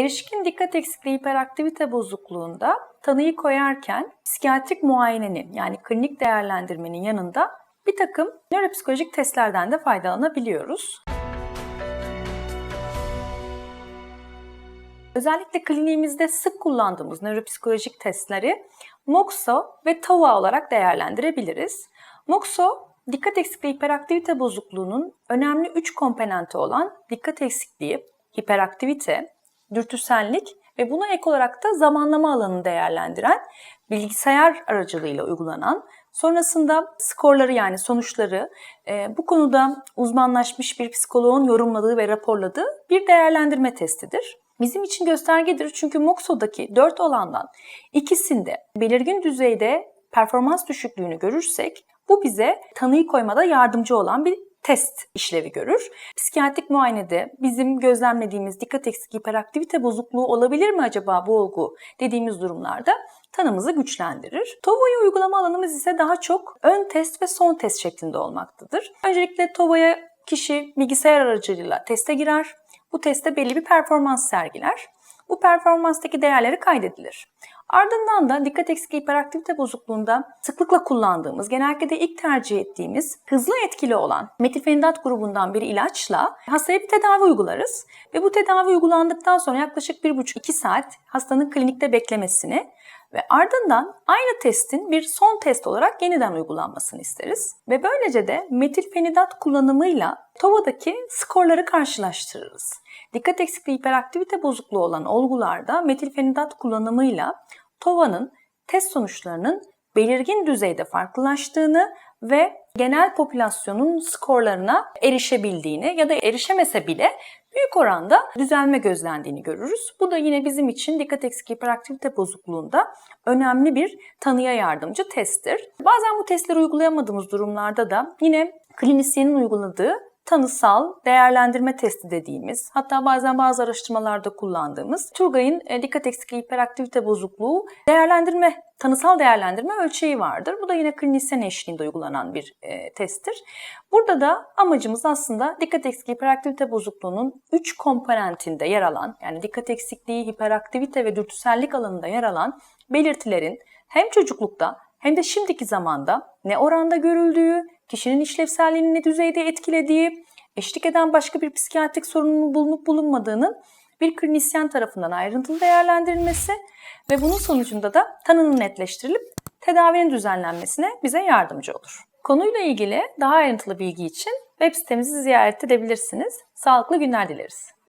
Erişkin dikkat eksikliği hiperaktivite bozukluğunda tanıyı koyarken psikiyatrik muayenenin yani klinik değerlendirmenin yanında bir takım nöropsikolojik testlerden de faydalanabiliyoruz. Özellikle kliniğimizde sık kullandığımız nöropsikolojik testleri MOXO ve TOA olarak değerlendirebiliriz. MOXO, dikkat eksikliği hiperaktivite bozukluğunun önemli 3 komponenti olan dikkat eksikliği, hiperaktivite, dürtüsellik ve buna ek olarak da zamanlama alanını değerlendiren bilgisayar aracılığıyla uygulanan Sonrasında skorları yani sonuçları e, bu konuda uzmanlaşmış bir psikoloğun yorumladığı ve raporladığı bir değerlendirme testidir. Bizim için göstergedir çünkü MOXO'daki 4 olandan ikisinde belirgin düzeyde performans düşüklüğünü görürsek bu bize tanıyı koymada yardımcı olan bir test işlevi görür. Psikiyatrik muayenede bizim gözlemlediğimiz dikkat eksikliği hiperaktivite bozukluğu olabilir mi acaba bu olgu dediğimiz durumlarda tanımızı güçlendirir. TOVA'yı uygulama alanımız ise daha çok ön test ve son test şeklinde olmaktadır. Öncelikle TOVA'ya kişi bilgisayar aracılığıyla teste girer. Bu testte belli bir performans sergiler. Bu performanstaki değerleri kaydedilir. Ardından da dikkat eksikliği hiperaktivite bozukluğunda sıklıkla kullandığımız, genellikle de ilk tercih ettiğimiz hızlı etkili olan metilfenidat grubundan bir ilaçla hastaya bir tedavi uygularız. Ve bu tedavi uygulandıktan sonra yaklaşık 1,5-2 saat hastanın klinikte beklemesini ve ardından aynı testin bir son test olarak yeniden uygulanmasını isteriz. Ve böylece de metilfenidat kullanımıyla TOVA'daki skorları karşılaştırırız. Dikkat eksikliği hiperaktivite bozukluğu olan olgularda metilfenidat kullanımıyla TOVA'nın test sonuçlarının belirgin düzeyde farklılaştığını ve genel popülasyonun skorlarına erişebildiğini ya da erişemese bile büyük oranda düzelme gözlendiğini görürüz. Bu da yine bizim için dikkat eksikliği hiperaktivite bozukluğunda önemli bir tanıya yardımcı testtir. Bazen bu testleri uygulayamadığımız durumlarda da yine klinisyenin uyguladığı tanısal değerlendirme testi dediğimiz, hatta bazen bazı araştırmalarda kullandığımız Turgay'ın e, dikkat eksikliği hiperaktivite bozukluğu değerlendirme, tanısal değerlendirme ölçeği vardır. Bu da yine klinisyen eşliğinde uygulanan bir e, testtir. Burada da amacımız aslında dikkat eksikliği hiperaktivite bozukluğunun 3 komponentinde yer alan, yani dikkat eksikliği, hiperaktivite ve dürtüsellik alanında yer alan belirtilerin hem çocuklukta hem de şimdiki zamanda ne oranda görüldüğü, kişinin işlevselliğini ne düzeyde etkilediği, eşlik eden başka bir psikiyatrik sorunun bulunup bulunmadığının bir klinisyen tarafından ayrıntılı değerlendirilmesi ve bunun sonucunda da tanının netleştirilip tedavinin düzenlenmesine bize yardımcı olur. Konuyla ilgili daha ayrıntılı bilgi için web sitemizi ziyaret edebilirsiniz. Sağlıklı günler dileriz.